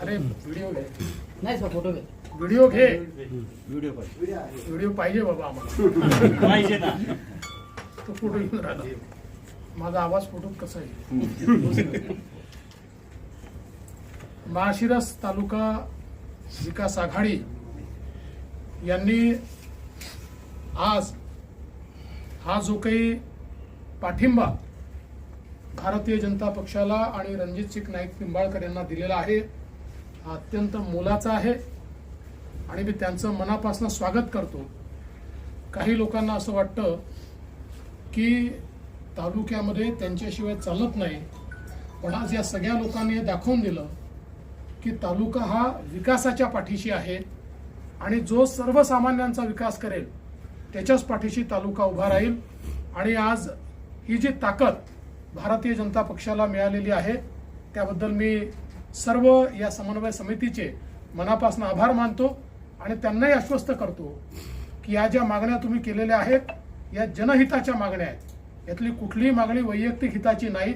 अरे व्हिडिओ घे. नाही सर फोटो घे. व्हिडिओ घे. व्हिडिओ पाहिजे. व्हिडिओ पाहिजे बाबा आम्हाला. पाहिजे ना. तो फोटो घेऊन राहिला. माझा आवाज फोटोत कसा आहे माळशिरस तालुका विकास आघाडी यांनी आज हा जो काही पाठिंबा भारतीय जनता पक्षाला आणि रणजितसिंग नाईक निंबाळकर यांना दिलेला आहे हा अत्यंत मोलाचा आहे. आणि मी त्यांचं मनापासून स्वागत करतो. काही लोकांना असं वाटतं की तालुक्यामध्ये त्यांच्याशिवाय चालत नाही. पण आज या सगळ्या लोकांनी हे दाखवून दिलं की तालुका हा विकासाच्या पाठीशी आहे. आणि जो सर्वसामान्यांचा विकास करेल त्याच्याच पाठीशी तालुका उभा राहील. आणि आज ही जी ताकद भारतीय जनता पक्षाला मिळालेली आहे त्याबद्दल मी सर्व या समन्वय समितीचे मनापासून आभार मानतो आणि त्यांनाही आश्वस्त करतो की या ज्या मागण्या तुम्ही केलेल्या आहेत या जनहिताच्या मागण्या आहेत. यातली कुठलीही मागणी वैयक्तिक हिताची नाही.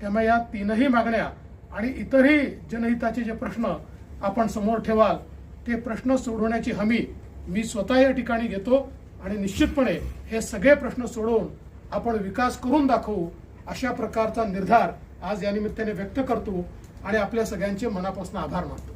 त्यामुळे या तीनही मागण्या आणि इतरही जनहिताचे जे प्रश्न आपण समोर ठेवाल ते प्रश्न सोडवण्याची हमी मी स्वतः या ठिकाणी घेतो आणि निश्चितपणे हे सगळे प्रश्न सोडवून आपण विकास करून दाखवू अशा प्रकारचा निर्धार आज या निमित्ताने व्यक्त करतो. आणि आपल्या सगळ्यांचे मनापासून आभार मानतो.